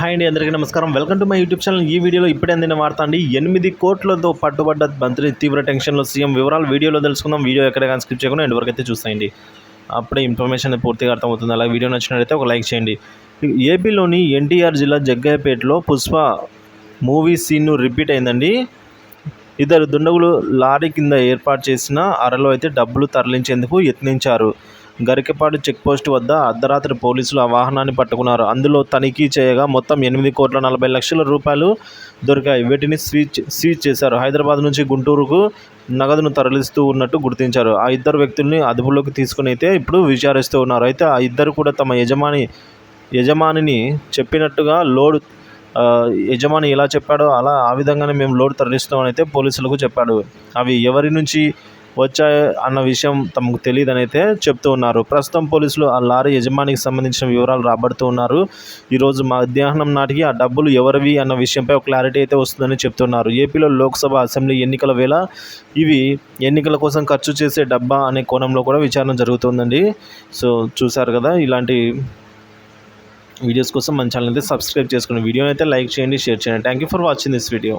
Hi అండి అందరికీ నమస్కారం. Welcome to my YouTube channel. ఈ వీడియోలో ఇప్పుడే అందిన వార్త అండి. ఎనిమిది కోట్లతో పట్టుబడ్డ మంత్రి తీవ్ర టెన్షన్లో సీఎం వివరాలు వీడియోలో తెలుసుకుందాం. వీడియో ఎక్కడ కానీ స్కిప్ చేయకుండా ఎండ్ వరకు అయితే చూస్తాయండి అప్పుడే ఇన్ఫర్మేషన్ పూర్తిగా అర్థమవుతుంది. అలాగే వీడియో నచ్చినట్లయితే ఒక లైక్ చేయండి. ఏపీలోని ఎన్టీఆర్ జిల్లా జగ్గయ్యపేటలో పుష్ప మూవీ సీన్ను రిపీట్ అయిందండి. ఇద్దరు దుండగులు లారీ కింద ఏర్పాటు చేసిన అరలో అయితే డబ్బులు తరలించేందుకు యత్నించారు. గరికపాడు చెక్పోస్ట్ వద్ద అర్ధరాత్రి పోలీసులు ఆ వాహనాన్ని పట్టుకున్నారు. అందులో తనిఖీ చేయగా మొత్తం ఎనిమిది కోట్ల నలభై లక్షల రూపాయలు దొరికాయి. వీటిని సీజ్ సీజ్ చేశారు. హైదరాబాద్ నుంచి గుంటూరుకు నగదును తరలిస్తూ ఉన్నట్టు గుర్తించారు. ఆ ఇద్దరు వ్యక్తుల్ని అదుపులోకి తీసుకుని అయితే ఇప్పుడు విచారిస్తూ ఉన్నారు. అయితే ఆ ఇద్దరు కూడా తమ యజమాని యజమానిని చెప్పినట్టుగా లోడ్ యజమాని ఎలా చెప్పాడో అలా ఆ విధంగానే మేము లోడ్ తరలిస్తామని అయితే పోలీసులకు చెప్పాడు. అవి ఎవరి నుంచి వచ్చాయి అన్న విషయం తమకు తెలియదని అయితే చెప్తూ ఉన్నారు. ప్రస్తుతం పోలీసులు ఆ లారీ యజమానికి సంబంధించిన వివరాలు రాబడుతూ ఉన్నారు. ఈరోజు మధ్యాహ్నం నాటికి ఆ డబ్బులు ఎవరివి అన్న విషయంపై ఒక క్లారిటీ అయితే వస్తుందని చెప్తున్నారు. ఏపీలో లోక్సభ అసెంబ్లీ ఎన్నికల వేళ ఇవి ఎన్నికల కోసం ఖర్చు చేసే డబ్బా అనే కోణంలో కూడా విచారణ జరుగుతుందండి. సో చూశారు కదా ఇలాంటి వీడియోస్ కోసం మన ఛానల్ అయితే సబ్స్క్రైబ్ చేసుకోండి వీడియోని అయితే లైక్ చేయండి షేర్ చేయండి. Thank you for watching this video